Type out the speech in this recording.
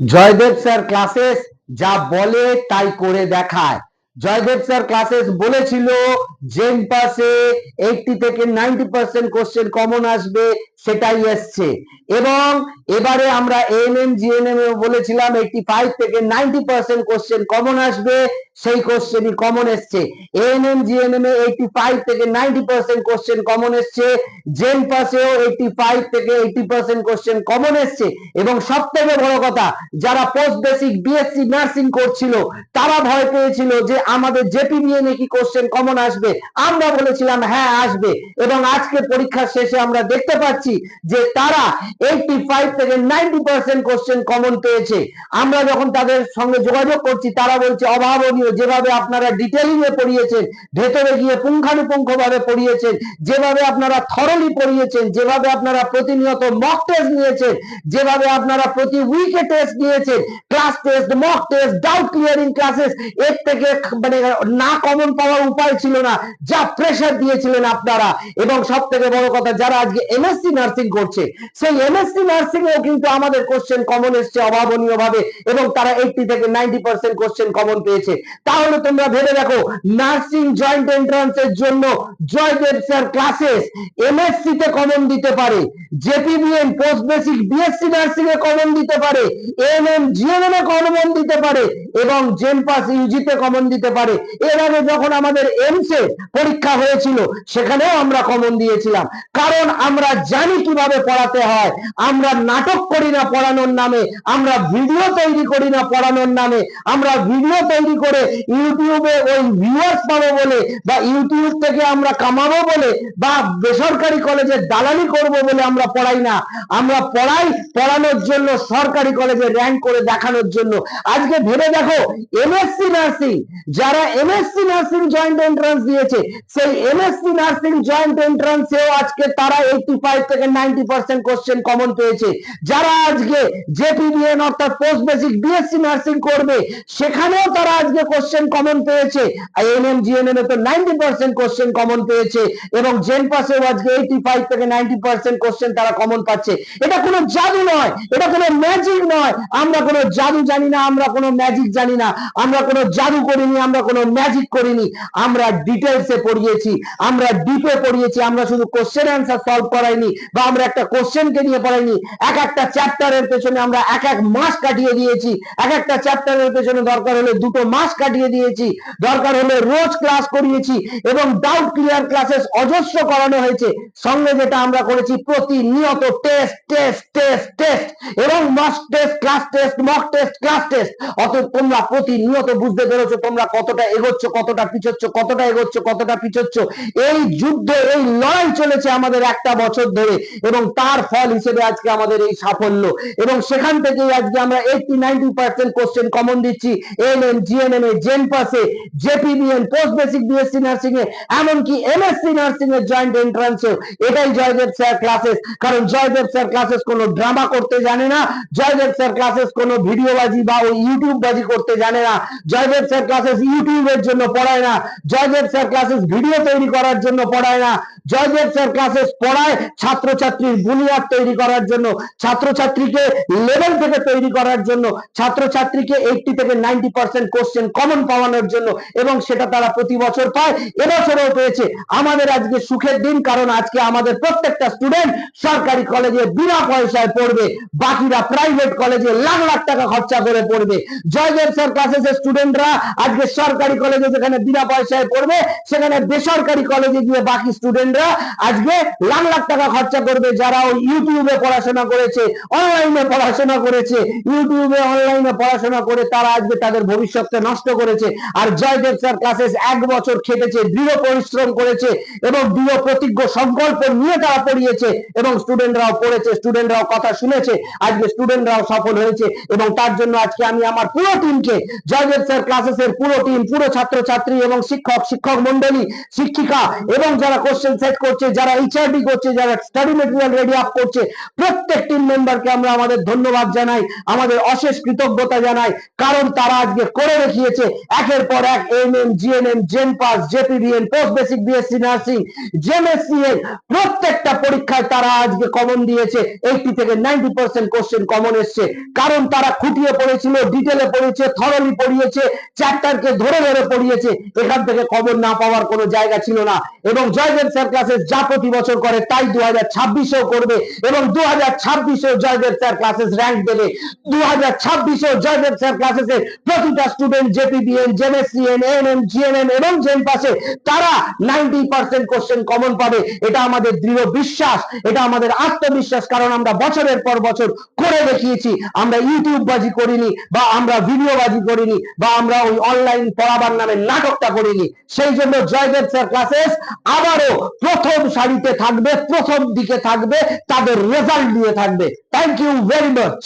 Joydeb sir classes যা বলে তাই করে দেখায়। জয়দেব স্যার ক্লাসেস বলেছিল জেন পাসে এইটটি থেকে নাইনটি পার্সেন্ট কোশ্চেন কমন আসবে, সেটাই এসছে। এবং এবারে আমরা এএনএম জিএনএম বলেছিলাম এইটটি ফাইভ থেকে নাইনটি পার্সেন্ট কোশ্চেন কমন আসবে, সেই কোশ্চেনই কমন এসছে। এএনএম জিএনএম এ এইটটি ফাইভ থেকে নাইনটি পার্সেন্ট কোশ্চেন কমন এসছে জেন পাসেও এইটটি ফাইভ থেকে এইটটি পার্সেন্ট কোশ্চেন কমন এসছে। এবং সব থেকে বড় কথা, যারা পোস্ট বেসিক বিএসসি নার্সিং করছিল, তারা ভয় পেয়েছিল যে আমাদের জেপি নিয়ে নাকি কোশ্চেন কমন আসবে। আমরা বলেছিলাম হ্যাঁ আসবে। এবং আজকে পরীক্ষার শেষে আমরা দেখতে পাচ্ছি যে তারা এইটটি ফাইভ থেকে নাইনটি পার্সেন্ট কোশ্চেন কমন পেয়েছে। আমরা যখন তাদের সঙ্গে যোগাযোগ করছি, তারা বলছে, অভাবনীয়, যেভাবে আপনারা ডিটেলিং এ পড়িয়েছেন, ভেতরে গিয়ে পুঙ্খানুপুঙ্খ ভাবে পড়িয়েছেন, যেভাবে আপনারা থরলি পড়িয়েছেন, যেভাবে আপনারা প্রতিনিয়ত মক টেস্ট নিয়েছেন, যেভাবে আপনারা প্রতি উইকে টেস্ট নিয়েছেন class test mock test doubt clearing classes এর থেকে মানে না কমন পাওয়ার উপায় ছিল না, যা প্রেশার দিয়েছিলেন আপনারা। এবং সব থেকে বড় কথা, যারা আজকে এমএসসি নার্সিং করছে, সেই এমএসসি নার্সিং এও কিন্তু আমাদের কোশ্চেন কমন এসছে অভাবনীয় ভাবে এবং তারা এইটটি থেকে নাইনটি পার্সেন্ট কোশ্চেন কমন পেয়েছে। তাহলে তোমরা ভেবে দেখো নার্সিং জয়েন্ট এন্ট্রান্সের জন্য জয়দেব স্যার ক্লাসেস এমএসসি তে কমন দিতে পারে JPBN post basic BSc nursing এ কমন দিতে পারে এএনএম জিএনএম এ কমন দিতে পারে এবং জেন পাস ইউজিতে কমন দিতে পারে। এর আগে যখন আমাদের এমস এ পরীক্ষা হয়েছিল, সেখানেও আমরা কমন দিয়েছিলাম। কারণ আমরা জানি কীভাবে পড়াতে হয়, আমরা নাটক করি না পড়ানোর নামে, আমরা ভিডিও তৈরি করি না পড়ানোর নামে, আমরা ভিডিও তৈরি করে ইউটিউবে ওই ভিউয়ার্স পাবো বলে বা ইউটিউব থেকে আমরা কামাবো বলে বা বেসরকারি কলেজে দালালি করব বলে আমরা পড়াই না। আমরা পড়াই পড়ানোর জন্য, সরকারি কলেজে র্যাঙ্ক করে দেখানোর জন্য। আজকে ভেবে দেখো এমএসসি নার্সিং যারা এমএসসি নার্সিং জয়েন্ট এন্ট্রান্স দিয়েছে, সেই এমএসসি নার্সিং জয়েন্ট এন্ট্রান্সেও আজকে তারা এইটটি ফাইভ থেকে নাইনটি পার্সেন্ট কোশ্চেন কমন পেয়েছে। যারা আজকে জেপিবিএন অর্থাৎ পোস্ট বেসিক বিএসসি নার্সিং করবে, সেখানেও তারা আজকে কোশ্চেন কমন পেয়েছে। এএনএম জিএনএম এ তো নাইনটি পার্সেন্ট কোশ্চেন কমন পেয়েছে এবং জেন পাসেও আজকে এইটি ফাইভ থেকে নাইনটি পার্সেন্ট কোশ্চেন তারা কমন পাচ্ছে। এটা কোনো জাদু নয়, এটা কোনো ম্যাজিক নয়। আমরা কোনো জাদু জানি না, আমরা কোনো ম্যাজিক জানি না। আমরা কোনো জাদু করিনি, আমরা কোনো ম্যাজিক করিনি। আমরা ডিটেলসে পড়িয়েছি, আমরা ডিপে পড়িয়েছি। আমরা শুধু কোশ্চেন অ্যান্সার সলভ করাইনি বা আমরা একটা কোশ্চেনকে নিয়ে পড়াইনি। এক একটা চ্যাপ্টারের পেছনে আমরা এক এক মাস কাটিয়ে দিয়েছি। এক একটা চ্যাপ্টারের পেছনে দরকার হলে দুটো মাস কাটিয়ে দিয়েছি। দরকার হলে রোজ ক্লাস করিয়েছি এবং ডাউট ক্লিয়ার ক্লাসেস অজস্র করানো হয়েছে। সঙ্গে যেটা আমরা করেছি, প্রতিনিয়ত টেস্ট টেস্ট টেস্ট টেস্ট এবং mock test class test mock test class test অতএব তোমরা প্রতিনিয়ত বুঝতে পেরেছ তোমরা কতটা এগোচ্ছ, কতটা পিছোচ্ছ, কতটা এগোচ্ছ, কতটা পিছোচ্ছ। এই যুদ্ধ, এই লড়াই চলেছে আমাদের একটা বছর ধরে এবং তার ফল হিসেবে আজকে আমাদের এই সাফল্য। এবং সেখান থেকেই আজকে আমরা eighty ninety percent question common দিচ্ছি। এনএম জিএনএম এ জেন পাসে JPBN post basic BSc nursing এ, এমনকি এমএসসি নার্সিং এর জয়েন্ট এন্ট্রান্সেও এটাই জয়দেব স্যার ক্লাসেস কারণ জয়দেব স্যার ক্লাসেস কোনো ড্রামা করতে জানে না। জয়দেব স্যার ক্লাসেস কোনো ভিডিও বাজি বা ওই ইউটিউব বাজি করতে জানে না। জয়দেব স্যার ক্লাসেস ইউটিউবের জন্য পড়ায় না। জয়দেব স্যার ক্লাসেস ভিডিও তৈরি করার জন্য পড়ায় না। জয়দেব স্যার ক্লাসেস পড়ায় ছাত্রছাত্রীর বুনিয়াদ তৈরি করার জন্য, ছাত্রছাত্রীকে লেভেল থেকে তৈরি করার জন্য, ছাত্রছাত্রীকে এইটটি থেকে নাইনটি পার্সেন্ট কোশ্চেন কমন পাওয়ানোর জন্য এবং সেটা তারা প্রতি বছর পায়। এবছরও পেয়েছে আমাদের আজকে সুখের দিন, কারণ আজকে আমাদের প্রত্যেকটা স্টুডেন্ট সরকারি কলেজে বিনা পয়সায় পড়বে, বাকিরা প্রাইভেট কলেজে লাখ লাখ টাকা খরচা করে পড়বে। জয়দেব স্যার ক্লাসেসের স্টুডেন্টরা আজকে সরকারি কলেজে যেখানে বিনা পয়সায় পড়বে, সেখানে বেসরকারি কলেজে গিয়ে বাকি স্টুডেন্টরা আজকে লাখ লাখ টাকা খরচা করবে। যারা ওই ইউটিউবে পড়াশোনা করেছে অনলাইনে পড়াশোনা করেছে ইউটিউবে অনলাইনে পড়াশোনা করে তারা আজকে তাদের ভবিষ্যৎকে নষ্ট করেছে। আর জয়দেব স্যার ক্লাসেস এক বছর খেটেছে, দৃঢ় পরিশ্রম করেছে এবং দৃঢ় প্রতিজ্ঞ, সংকল্প নিয়ে তারা পড়িয়েছে এবং স্টুডেন্টরাও পড়েছে স্টুডেন্টরাও কথা শুনেছে, আজকে স্টুডেন্টরাও সফল হয়েছে এবং তার জন্য আজকে আমি আমার পুরো টিমকে জয়দেব স্যার ক্লাসেসের পুরো টিম পুরো ছাত্রছাত্রী এবং শিক্ষক শিক্ষক মন্ডলী শিক্ষিকা এবং যারা কোশ্চেন সেট করছে, যারা এইচআরডি করছে, যারা স্টাডি মেটেরিয়াল রেডি আপ করছে, প্রত্যেক টিম মেম্বারকে আমরা আমাদের ধন্যবাদ জানাই, আমাদের অশেষ কৃতজ্ঞতা জানাই, কারণ তারা আজকে করে দেখিয়েছে, একের পর এক এম এম জিএনএম জেন pass JPDN post basic BSc nursing JMSCN প্রত্যেকটা পরীক্ষায় তারা আজকে কমন দিয়েছে এইটি থেকে নাইনটি পার্সেন্ট কোশ্চেন কমন এসছে। কারণ তারা খুঁটিয়ে পড়েছিল ডিটেলে পড়েছে থরলি পড়িয়েছে চ্যাপ্টারকে ধরে ধরে পড়িয়েছে, এখান থেকে কমন না পাওয়ার কোনো জায়গা ছিল না। এবং জয়দেব স্যার ক্লাসেস যা প্রতি বছর করে, তাই দু হাজার ছাব্বিশেও করবে এবং দু হাজার ছাব্বিশেও জয়দেব স্যার ক্লাসেস র্যাঙ্ক দেবে। দু হাজার ছাব্বিশেও জয়দেব স্যার ক্লাসেসের প্রতিটা student JPBN JMSCN ANM GNM এবং জেন পাশে তারা নাইনটি পার্সেন্ট কোশ্চেন কমন পাবে। এটা আমাদের দৃঢ় বিশ্বাস, এটা আমাদের আত্মবিশ্বাস, কারণ আমরা বছরের পর বছর করে দেখিয়েছি, আমরা ইউটিউব বাজি করিনি বা আমরা ভিডিও বাজি করিনি বা আমরা ওই অনলাইন পড়াবার নামে নাটকটা করিনি। সেই জন্য জয়দেব স্যার ক্লাসেস আবারও প্রথম সারিতে থাকবে প্রথম দিকে থাকবে তাদের রেজাল্ট দিয়ে থাকবে। Thank you very much